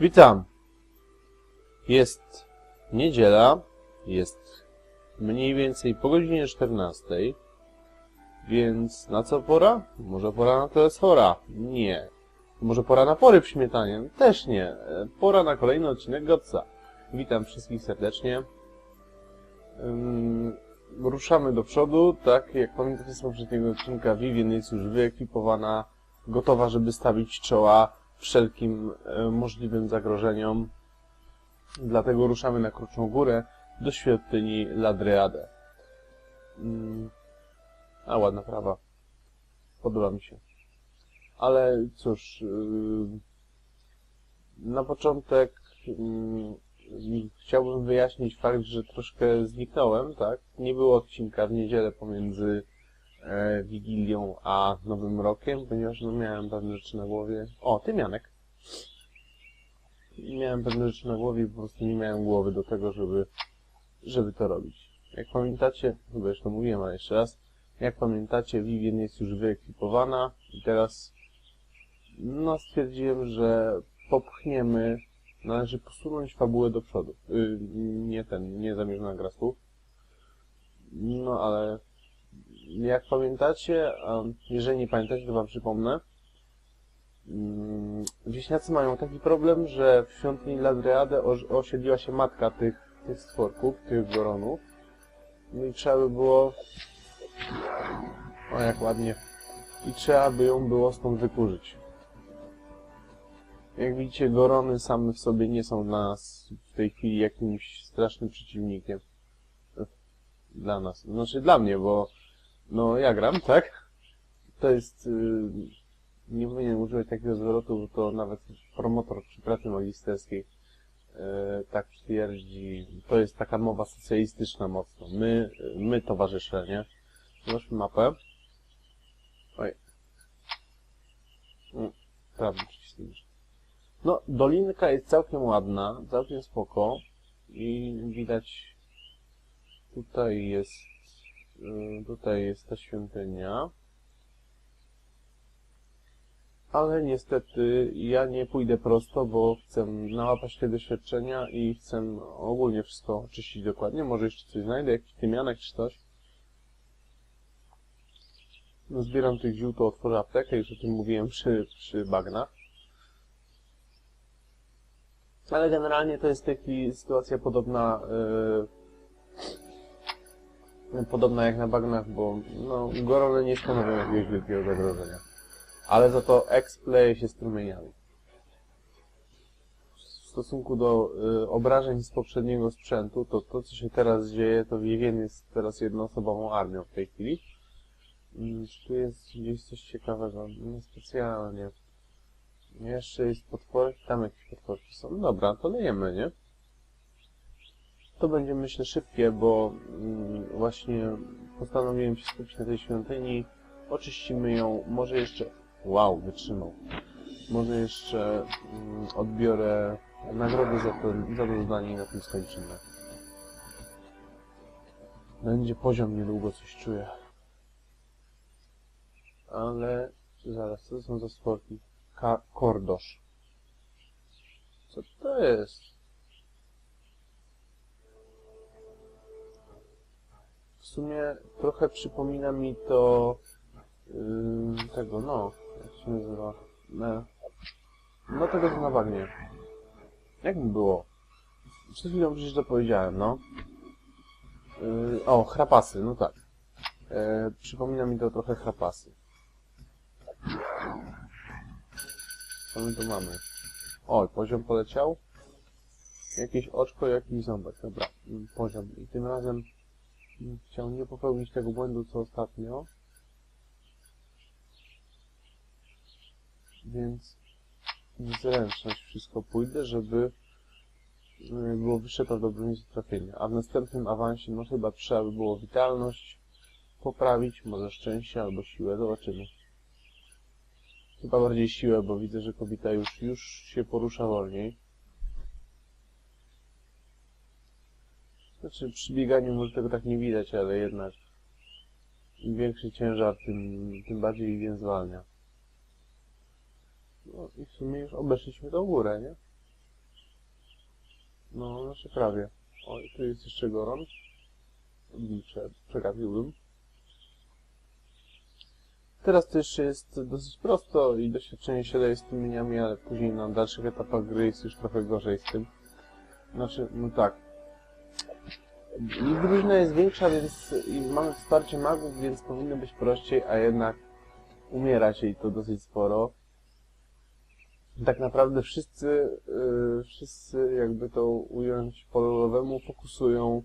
Witam. Jest niedziela, jest mniej więcej po godzinie 14, więc na co pora? Może pora na telesfora? Nie. Może pora na pory w śmietanie? Też nie. Pora na kolejny odcinek Gotsa. Witam wszystkich serdecznie. Ym, ruszamy do przodu, tak jak pamiętacie z poprzedniego odcinka, Vivien jest już wyekwipowana, gotowa, żeby stawić czoła wszelkim e, możliwym zagrożeniom. Dlatego ruszamy na Kruczą Górę do świątyni Ladreade. Mm. A, ładna prawa. Podoba mi się. Ale cóż, yy, na początek mm, chciałbym wyjaśnić fakt, że troszkę zniknąłem, tak? Nie było odcinka w niedzielę pomiędzy e, Wigilią a Nowym Rokiem, ponieważ no, miałem pewne rzeczy na głowie. O, ty Janek. Miałem pewne rzeczy na głowie i po prostu nie miałem głowy do tego, żeby, żeby to robić. Jak pamiętacie, chyba już to mówiłem, ale jeszcze raz, jak pamiętacie, Vivien jest już wyekwipowana i teraz no stwierdziłem, że popchniemy, należy posunąć fabułę do przodu. Yy, nie ten, nie zamierzona gra słów. No ale jak pamiętacie, jeżeli nie pamiętacie, to wam przypomnę. Mm, Wieśniacy mają taki problem, że w świątyni Ladreade osiedliła się matka tych, tych stworków, tych goronów. No i trzeba by było... O, jak ładnie. I trzeba by ją było stąd wykurzyć. Jak widzicie, gorony same w sobie nie są dla nas w tej chwili jakimś strasznym przeciwnikiem. Dla nas. Znaczy dla mnie, bo no ja gram, tak? To jest... Yy, nie powinienem używać takiego zwrotu, bo to nawet promotor przy pracy magisterskiej yy, tak twierdzi. To jest taka mowa socjalistyczna mocno. My, my towarzysze, nie? Zobaczmy mapę. Oj. Mm, Prawda, przyciśnijesz. No, dolinka jest całkiem ładna, całkiem spoko. I widać tutaj jest tutaj jest ta świątynia. Ale niestety ja nie pójdę prosto, bo chcę nałapać te doświadczenia i chcę ogólnie wszystko oczyścić dokładnie. Może jeszcze coś znajdę, jakiś tymianek czy coś. No, zbieram tych ziół, to otworzę aptekę, już o tym mówiłem przy, przy bagnach. Ale generalnie to jest tej sytuacja podobna yy, podobna jak na bagnach, bo no, gorole nie stanowią jakiegoś wielkiego zagrożenia. Ale za to X-play się strumieniami. W stosunku do y, obrażeń z poprzedniego sprzętu, to to co się teraz dzieje, to Vivien jest teraz jednoosobową armią w tej chwili. Mm, Czy tu jest gdzieś coś ciekawego? Nie specjalnie. Jeszcze jest potworek, tam jakieś potworki są. Dobra, to lejemy, nie? To będzie myślę szybkie, bo mm, właśnie postanowiłem się skupić na tej świątyni. Oczyścimy ją, może jeszcze... Wow, wytrzymał. Może jeszcze mm, odbiorę nagrodę za to, za to zadanie i na tym skończymy. Będzie poziom niedługo, coś czuję. Ale zaraz, co to są za stworki? Ka kordosz. Co to jest? W sumie trochę przypomina mi to yy, tego, no, jak się nazywa? No, no tego co na bagnie. Jak mi było? Przed chwilą przecież to powiedziałem, no. Yy, o, chrapasy, no tak. Yy, przypomina mi to trochę chrapasy. Co my tu mamy? O, poziom poleciał. Jakieś oczko, jakiś ząbek. Dobra, poziom. I tym razem chciał nie popełnić tego błędu, co ostatnio. Więc w zręczność wszystko pójdę, żeby y, było wyższe prawdopodobieństwo trafienia. A w następnym awansie, no chyba trzeba by było witalność poprawić, może szczęście albo siłę, zobaczymy. Chyba bardziej siłę, bo widzę, że kobieta już, już się porusza wolniej. Znaczy, przy bieganiu może tego tak nie widać, ale jednak im większy ciężar, tym, tym bardziej więc zwalnia. No i w sumie już obeszliśmy tą górę, nie? No, znaczy prawie. O, tu jest jeszcze goron. Liczę, przegapiłbym. Teraz to jeszcze jest dosyć prosto i doświadczenie się daje z tymi liniami, ale później na dalszych etapach gry jest już trochę gorzej z tym. Znaczy, no tak. Drużyna jest większa, więc mamy wsparcie magów, więc powinno być prościej, a jednak umiera się i to dosyć sporo. Tak naprawdę wszyscy, yy, wszyscy jakby to ująć po lolowemu fokusują,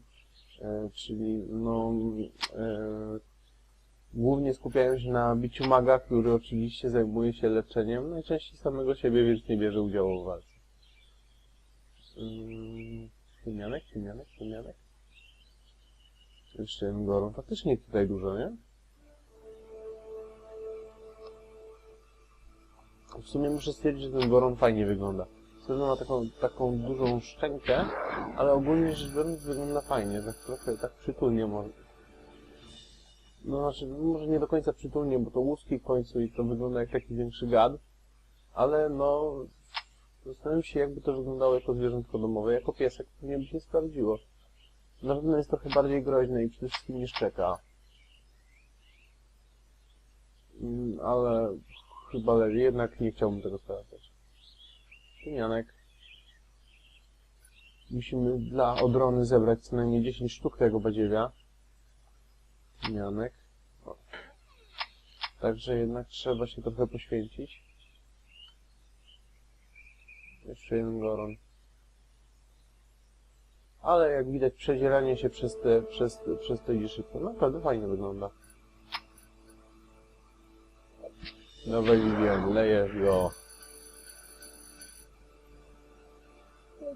yy, czyli no yy, głównie skupiają się na biciu maga, który oczywiście zajmuje się leczeniem, najczęściej samego siebie, więc nie bierze udziału w walce. Yy, Tymianek, tymianek, tymianek. Jeszcze jeden goron. Faktycznie tutaj dużo, nie? W sumie muszę stwierdzić, że ten goron fajnie wygląda. Wtedy ma taką, taką dużą szczękę, ale ogólnie rzecz biorąc wygląda fajnie, tak trochę tak przytulnie może. No znaczy, może nie do końca przytulnie, bo to łuski w końcu i to wygląda jak taki większy gad, ale no zastanawiam się jakby to wyglądało jako zwierzątko domowe, jako piesek, to nie by się sprawdziło. Na pewno jest trochę bardziej groźne i przede wszystkim nie szczeka. Mm, Ale chyba lepiej, jednak nie chciałbym tego sprawdzać. Pienianek. Musimy dla odrony zebrać co najmniej 10 sztuk tego badziewia. Pienianek. Także jednak trzeba się trochę poświęcić. Jeszcze jeden goron. Ale jak widać przedzieranie się przez te, przez, te- przez te szybko naprawdę fajnie wygląda. Dawaj Vivian, leję go.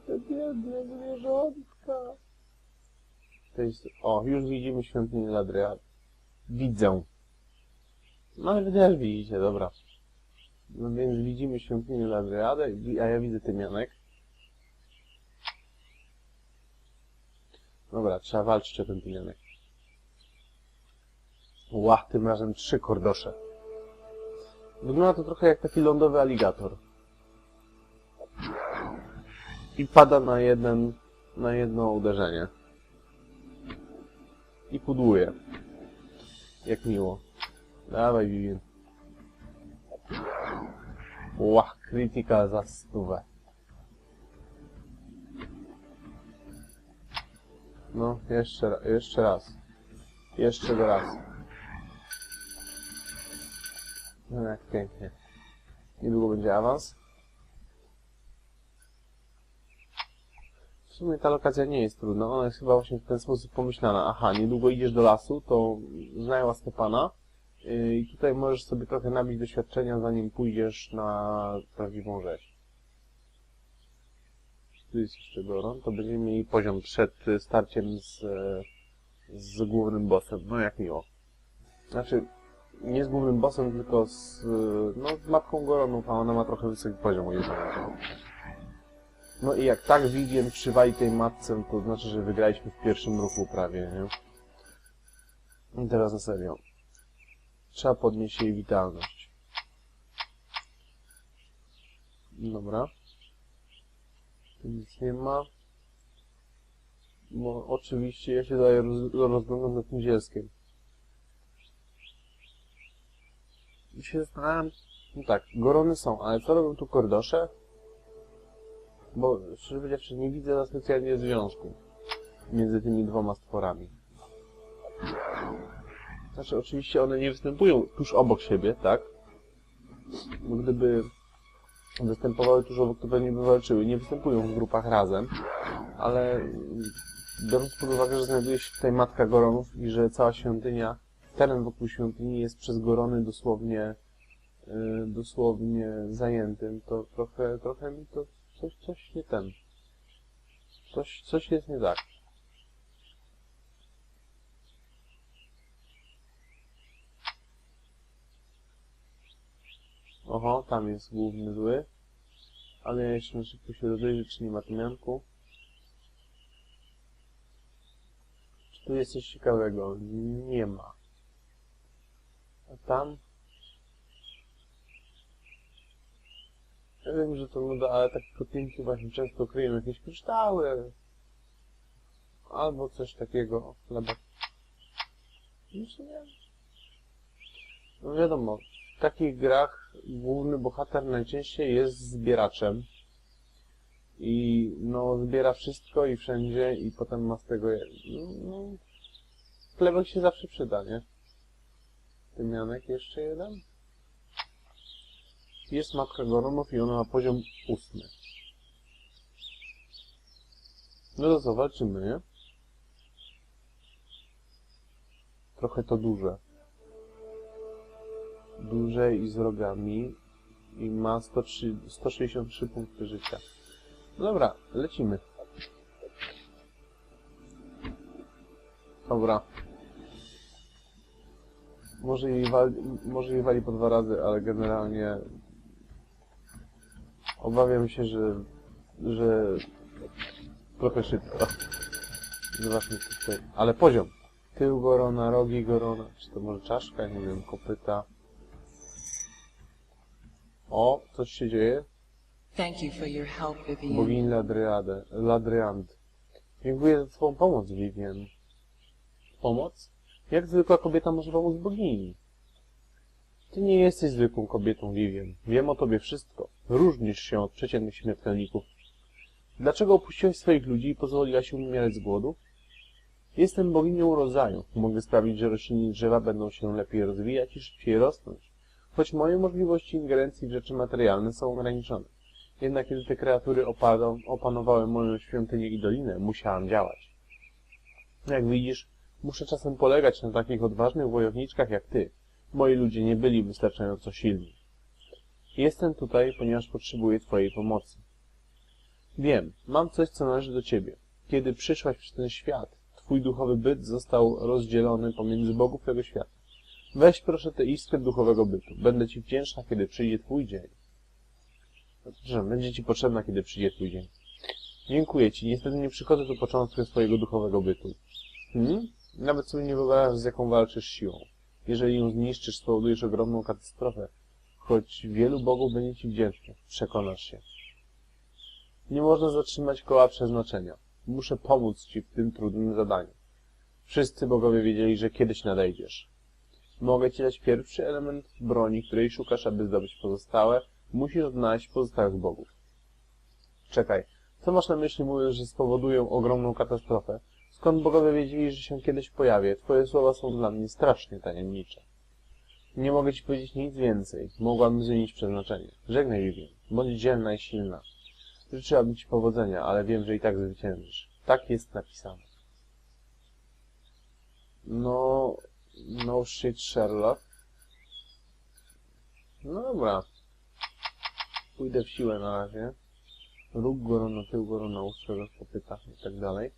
Te biedne zwierzątka. To jest... O, już widzimy świątynię Ladrea. Widzę. No ale też widzicie, dobra. No więc widzimy świątynię Ladreadę, a ja widzę tymianek. Dobra, trzeba walczyć o ten tymianek. Ła, tym razem trzy kordosze. Wygląda to trochę jak taki lądowy aligator. I pada na jeden, na jedno uderzenie. I pudłuje. Jak miło. Dawaj, Vivien. Ła, krytyka za stówę. No, jeszcze, jeszcze raz. Jeszcze raz. No jak pięknie. Niedługo będzie awans. W sumie ta lokacja nie jest trudna, ona jest chyba właśnie w ten sposób pomyślana. Aha, niedługo idziesz do lasu, to znajła Stepana yy, i tutaj możesz sobie trochę nabić doświadczenia, zanim pójdziesz na prawdziwą rzeź. Tu jest jeszcze Goron, to będziemy mieli poziom przed starciem z, z głównym bossem. No jak miło. Znaczy, nie z głównym bossem, tylko z, no, z mapką Goronów, a ona ma trochę wysoki poziom. No i jak tak Vivien przywali tej matce, to znaczy, że wygraliśmy w pierwszym ruchu prawie, nie? I teraz na serio. Trzeba podnieść jej witalność. Dobra. Tu nic nie ma. No oczywiście ja się daję roz, rozglądam nad tym zielskiem. I się zastanawiam, no tak, gorony są, ale co robią tu kordosze? Bo szczerze powiedziawszy nie widzę za specjalnie związku między tymi dwoma stworami. Znaczy oczywiście one nie występują tuż obok siebie, tak? Bo gdyby występowały tuż obok, to pewnie by walczyły. Nie występują w grupach razem, ale biorąc pod uwagę, że znajduje się tutaj matka Goronów i że cała świątynia, teren wokół świątyni jest przez Gorony dosłownie y, dosłownie zajętym, to trochę, trochę mi to coś, coś nie ten. Coś, coś jest nie tak. Oho, tam jest główny zły. Ale ja jeszcze na szybko się rozejrzę, czy nie ma tymianku. Czy tu jest coś ciekawego? Nie ma. A tam? Ja wiem, że to nuda, ale takie kotlinki właśnie często kryją jakieś kryształy. Albo coś takiego, chleba. No w sumie... No wiadomo, takich grach główny bohater najczęściej jest zbieraczem. I no zbiera wszystko i wszędzie i potem ma z tego... je- No, chlebek się zawsze przyda, nie? Tymianek jeszcze jeden? Jest matka Goronów i ona ma poziom ósmy. No to co, walczymy, nie? Trochę to duże. Duże i z rogami. I ma 103, 163 punkty życia. No dobra, lecimy. Dobra. Może jej, wali, może jej wali po dwa razy, ale generalnie obawiam się, że, że trochę szybko. Zobaczmy tutaj. Ale poziom. Tył Gorona, rogi Gorona, czy to może czaszka, nie wiem, kopyta. O, coś się dzieje. Thank you for your help, Vivian. Bogini Ladriade, Ladriand. Dziękuję za twoją pomoc, Vivien. Pomoc? Jak zwykła kobieta może pomóc bogini? Ty nie jesteś zwykłą kobietą, Vivien. Wiem o tobie wszystko. Różnisz się od przeciętnych śmiertelników. Dlaczego opuściłeś swoich ludzi i pozwoliłaś się umierać z głodu? Jestem boginią rodzaju. Mogę sprawić, że rośliny i drzewa będą się lepiej rozwijać i szybciej rosnąć. Choć moje możliwości ingerencji w rzeczy materialne są ograniczone. Jednak kiedy te kreatury opadą, opanowały moją świątynię i dolinę, musiałam działać. Jak widzisz, muszę czasem polegać na takich odważnych wojowniczkach jak ty. Moi ludzie nie byli wystarczająco silni. Jestem tutaj, ponieważ potrzebuję twojej pomocy. Wiem, mam coś, co należy do ciebie. Kiedy przyszłaś przez ten świat, twój duchowy byt został rozdzielony pomiędzy bogów tego świata. Weź proszę tę iskrę duchowego bytu. Będę ci wdzięczna, kiedy przyjdzie twój dzień. Dobrze, będzie ci potrzebna, kiedy przyjdzie twój dzień. Dziękuję ci. Niestety nie przychodzę tu początkiem swojego duchowego bytu. Hmm? Nawet sobie nie wyobrażasz, z jaką walczysz siłą. Jeżeli ją zniszczysz, spowodujesz ogromną katastrofę. Choć wielu bogów będzie ci wdzięcznych. Przekonasz się. Nie można zatrzymać koła przeznaczenia. Muszę pomóc ci w tym trudnym zadaniu. Wszyscy bogowie wiedzieli, że kiedyś nadejdziesz. Mogę ci dać pierwszy element broni, której szukasz, aby zdobyć pozostałe. Musisz odnaleźć pozostałych bogów. Czekaj, co masz na myśli mówiąc, że spowodują ogromną katastrofę? Skąd bogowie wiedzieli, że się kiedyś pojawię? Twoje słowa są dla mnie strasznie tajemnicze. Nie mogę ci powiedzieć nic więcej. Mogłabym zmienić przeznaczenie. Żegnaj, Vivien. Bądź dzielna i silna. Życzyłabym ci powodzenia, ale wiem, że i tak zwyciężysz. Tak jest napisane. No... No shit, Sherlock. No dobra. Pójdę w siłę na razie. Róg gorona, tył gorona, ustrzega kopyta i tak dalej.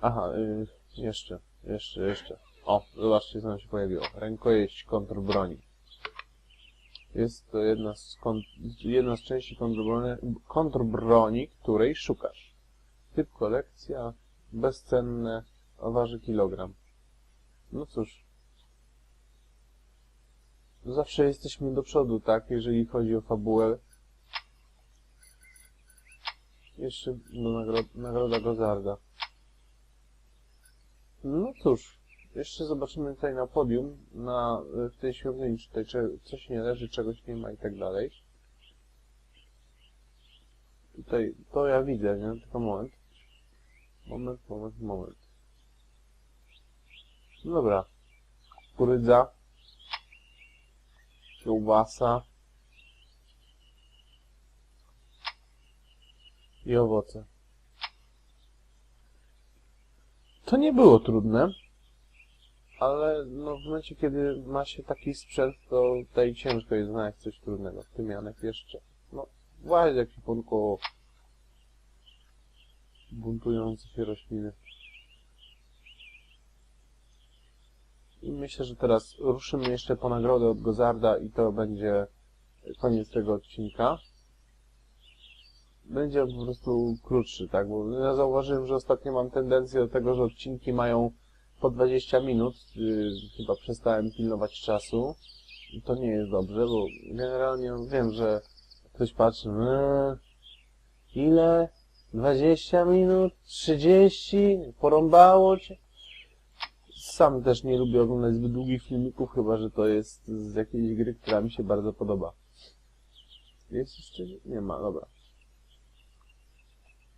Aha, y, jeszcze, jeszcze, jeszcze. O, zobaczcie co nam się pojawiło. Rękojeść kontrbroni. Jest to jedna z, jedna z części kontrbroni, kontrbroni, której szukasz. Typ kolekcja, bezcenne, waży kilogram. No cóż. Zawsze jesteśmy do przodu, tak, jeżeli chodzi o fabułę. Jeszcze no, nagro nagroda Gozarda. No cóż, jeszcze zobaczymy tutaj na podium, na, w tej świątyni, czy tutaj coś nie leży, czegoś nie ma i tak dalej. Tutaj, to ja widzę, nie? Tylko moment. Moment, moment, moment. No dobra. Kukurydza. Kiełbasa. I owoce. To nie było trudne, ale no w momencie, kiedy ma się taki sprzęt, to tutaj ciężko jest znaleźć coś trudnego. Tymianek jeszcze. No, właśnie jak punku buntujące się rośliny. I myślę, że teraz ruszymy jeszcze po nagrodę od Gozarda i to będzie koniec tego odcinka. Będzie po prostu krótszy, tak? Bo ja zauważyłem, że ostatnio mam tendencję do tego, że odcinki mają po 20 minut. Yy, chyba przestałem pilnować czasu. I to nie jest dobrze, bo generalnie wiem, że Ktoś patrzy, eee, ile? 20 minut? 30? Porąbało cię? Sam też nie lubię oglądać zbyt długich filmików, chyba że to jest z jakiejś gry, która mi się bardzo podoba. Jest jeszcze? Nie ma, dobra.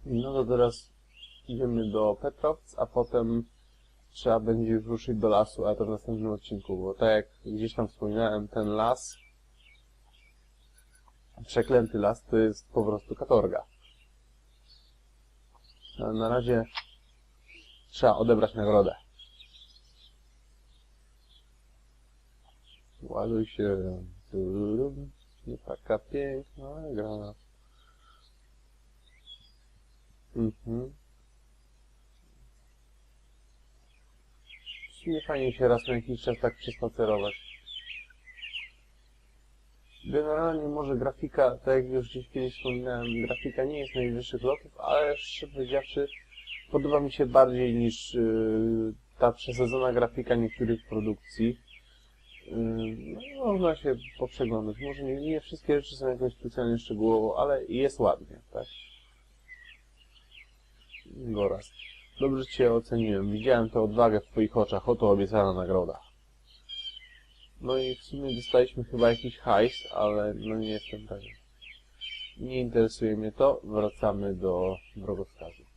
No to teraz idziemy do Petrowc, a potem trzeba będzie już ruszyć do lasu, a to w następnym odcinku, bo tak jak gdzieś tam wspominałem, ten las, przeklęty las, to jest po prostu katorga. A na razie trzeba odebrać nagrodę. Ładuj się. Nie taka piękna gra. Mhm. Sumie fajnie się raz na jakiś czas tak przespacerować. Generalnie może grafika, tak jak już gdzieś kiedyś wspominałem, grafika nie jest najwyższych lotów, ale szczerze powiedziawszy podoba mi się bardziej niż yy, ta przesadzona grafika niektórych produkcji. Yy, no, można się poprzeglądać. Może nie, nie wszystkie rzeczy są jakoś specjalnie szczegółowo, ale jest ładnie, tak? Goraz. Dobrze Cię oceniłem. Widziałem tę odwagę w Twoich oczach. Oto obiecana nagroda. No i w sumie dostaliśmy chyba jakiś hajs, ale no nie jestem pewien. Nie interesuje mnie to. Wracamy do drogowskazu.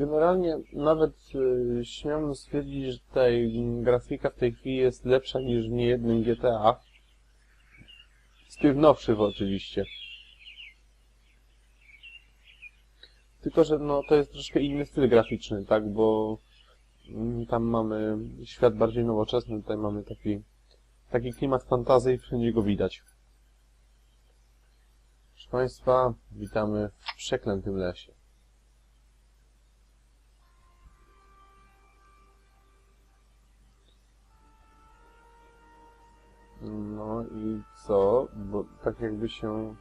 Generalnie nawet y, śmiałbym stwierdzić, że tutaj grafika w tej chwili jest lepsza niż w niejednym GTA. Z tych nowszych oczywiście. Tylko, że no, to jest troszkę inny styl graficzny, tak, bo mm, tam mamy świat bardziej nowoczesny, tutaj mamy taki, taki klimat fantazji i wszędzie go widać. Proszę Państwa, witamy w przeklętym lesie. No i co? Bo tak jakby się...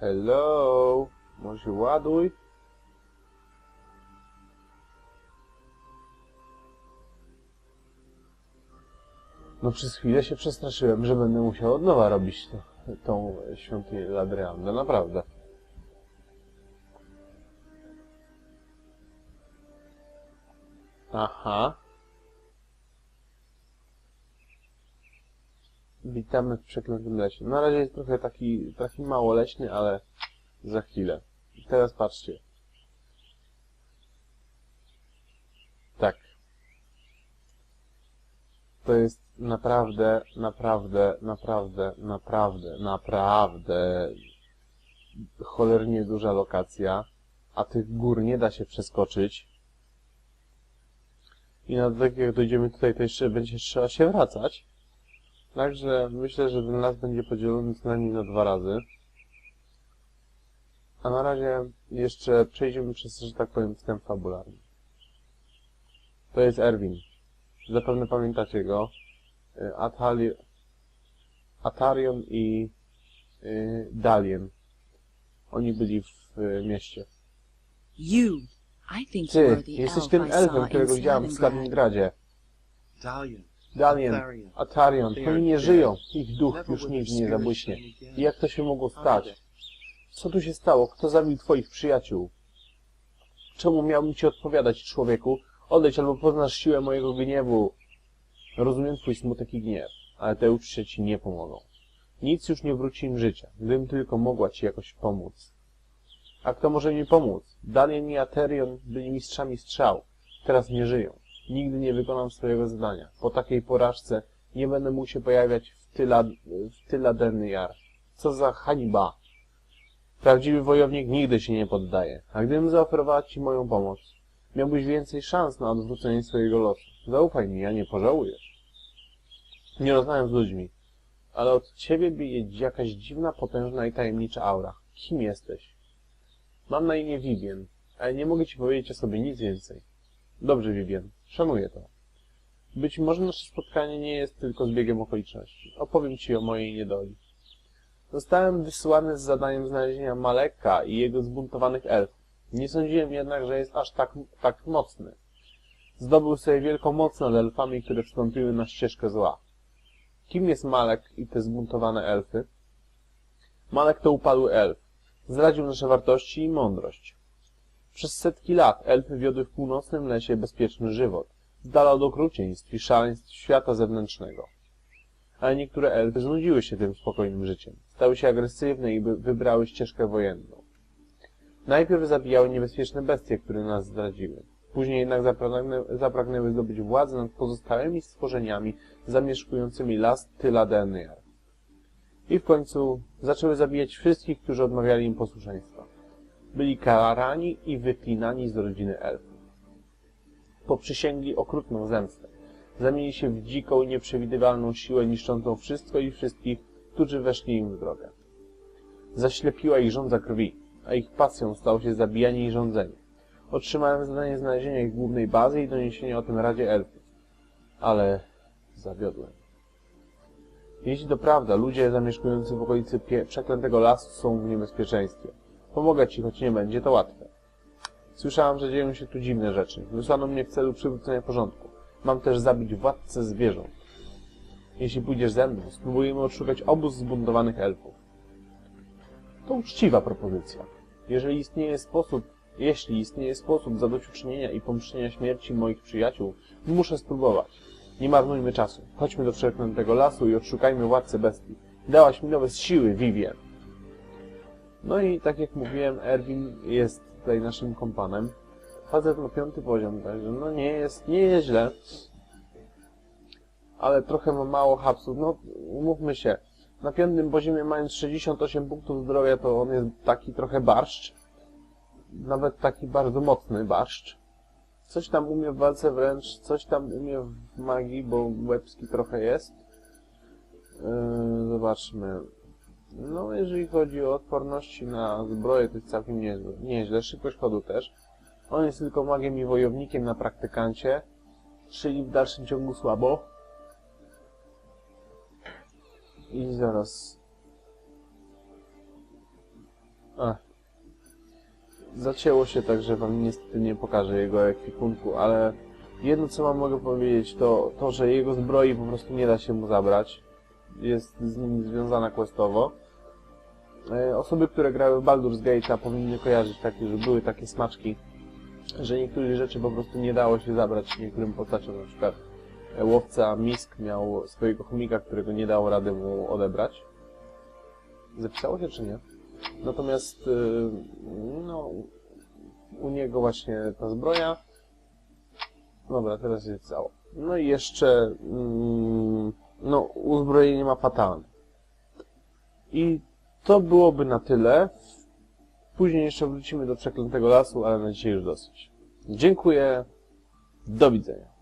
Hello? Może ładuj? No przez chwilę się przestraszyłem, że będę musiał od nowa robić to, tą świątynię Ladreanda, naprawdę. Aha. Witamy w przeklętym lesie. Na razie jest trochę taki, taki mało leśny, ale za chwilę. I teraz patrzcie. Tak. To jest naprawdę, naprawdę, naprawdę, naprawdę, naprawdę cholernie duża lokacja, a tych gór nie da się przeskoczyć. I nawet tak jak dojdziemy tutaj, to jeszcze będzie trzeba się wracać. Także myślę, że ten las będzie podzielony co najmniej na dwa razy. A na razie jeszcze przejdziemy przez, że tak powiem, wstęp fabularny. To jest Erwin. Zapewne pamiętacie go. Y, Atali... Atarion i y, Dalien. Oni byli w y, mieście. You. I think Ty, jesteś tym elfem, którego widziałem w Stalingrad. Stalingradzie. Dalian, Atharion. Atarion, oni nie żyją. Ich duch już nigdy nie zabłyśnie. I jak to się mogło stać? Co tu się stało? Kto zabił twoich przyjaciół? Czemu miałbym ci odpowiadać, człowieku? Odejdź albo poznasz siłę mojego gniewu. Rozumiem twój smutek i gniew, ale te uczucia ci nie pomogą. Nic już nie wróci im życia, gdybym tylko mogła ci jakoś pomóc. A kto może mi pomóc? Dalien i Aterion byli mistrzami strzał. Teraz nie żyją. Nigdy nie wykonam swojego zadania. Po takiej porażce nie będę mógł się pojawiać w tyla, w tyla Denny Jar. Co za hańba! Prawdziwy wojownik nigdy się nie poddaje. A gdybym zaoferowała Ci moją pomoc, miałbyś więcej szans na odwrócenie swojego losu. Zaufaj mi, ja nie pożałujesz. Nie rozmawiam z ludźmi, ale od Ciebie bije jakaś dziwna, potężna i tajemnicza aura. Kim jesteś? Mam na imię Vivien, ale nie mogę Ci powiedzieć o sobie nic więcej. Dobrze, Vivien, szanuję to. Być może nasze spotkanie nie jest tylko zbiegiem okoliczności. Opowiem Ci o mojej niedoli. Zostałem wysłany z zadaniem znalezienia Maleka i jego zbuntowanych elfów. Nie sądziłem jednak, że jest aż tak, tak mocny. Zdobył sobie wielką moc nad elfami, które wstąpiły na ścieżkę zła. Kim jest Malek i te zbuntowane elfy? Malek to upadły elf. Zdradził nasze wartości i mądrość. Przez setki lat elfy wiodły w północnym lesie bezpieczny żywot, z dala od okrucieństw i szaleństw świata zewnętrznego. Ale niektóre elfy znudziły się tym spokojnym życiem. Stały się agresywne i wybrały ścieżkę wojenną. Najpierw zabijały niebezpieczne bestie, które nas zdradziły. Później jednak zapragnę, zapragnęły zdobyć władzę nad pozostałymi stworzeniami zamieszkującymi las Tyladeniar. I w końcu zaczęły zabijać wszystkich, którzy odmawiali im posłuszeństwa. Byli karani i wyklinani z rodziny elfów. Poprzysięgli okrutną zemstę. Zamienili się w dziką i nieprzewidywalną siłę niszczącą wszystko i wszystkich, którzy weszli im w drogę. Zaślepiła ich żądza krwi, a ich pasją stało się zabijanie i rządzenie. Otrzymałem zadanie znalezienia ich głównej bazy i doniesienia o tym Radzie Elfów. Ale zawiodłem. Jeśli to prawda, ludzie zamieszkujący w okolicy przeklętego lasu są w niebezpieczeństwie. Pomogę ci, choć nie będzie to łatwe. Słyszałam, że dzieją się tu dziwne rzeczy. Wysłano mnie w celu przywrócenia porządku. Mam też zabić władcę zwierząt. Jeśli pójdziesz ze mną, spróbujemy odszukać obóz zbuntowanych elfów. To uczciwa propozycja. Jeżeli istnieje sposób, jeśli istnieje sposób zadośćuczynienia i pomszczenia śmierci moich przyjaciół, muszę spróbować. Nie marnujmy czasu. Chodźmy do przeklętego lasu i odszukajmy władcę bestii. Dałaś mi nowe siły, Vivien. No i tak jak mówiłem, Erwin jest tutaj naszym kompanem. Facet ma piąty poziom, także no nie jest, nie jest źle. Ale trochę ma mało hapsów. No, umówmy się. Na piątym poziomie mając 68 punktów zdrowia, to on jest taki trochę barszcz. Nawet taki bardzo mocny barszcz. Coś tam umie w walce wręcz, coś tam umie w magii, bo łebski trochę jest. Yy, zobaczmy. No, jeżeli chodzi o odporności na zbroję, to jest całkiem niezłe. Nieźle. Szybkość chodu też. On jest tylko magiem i wojownikiem na praktykancie, czyli w dalszym ciągu słabo. I zaraz. Ach. Zacięło się tak, że wam niestety nie pokażę jego ekwipunku, ale jedno co wam mogę powiedzieć to to, że jego zbroi po prostu nie da się mu zabrać. Jest z nim związana questowo. E, Osoby, które grały w Baldur's Gate'a powinny kojarzyć takie, że były takie smaczki, że niektórych rzeczy po prostu nie dało się zabrać niektórym postaciom. Na przykład e, łowca Misk miał swojego chomika, którego nie dało rady mu odebrać. Zapisało się czy nie? Natomiast y, no, u niego właśnie ta zbroja. Dobra, teraz jest cało. No i jeszcze mm, no, uzbrojenie ma fatalne. I to byłoby na tyle. Później jeszcze wrócimy do przeklętego lasu, ale na dzisiaj już dosyć. Dziękuję. Do widzenia.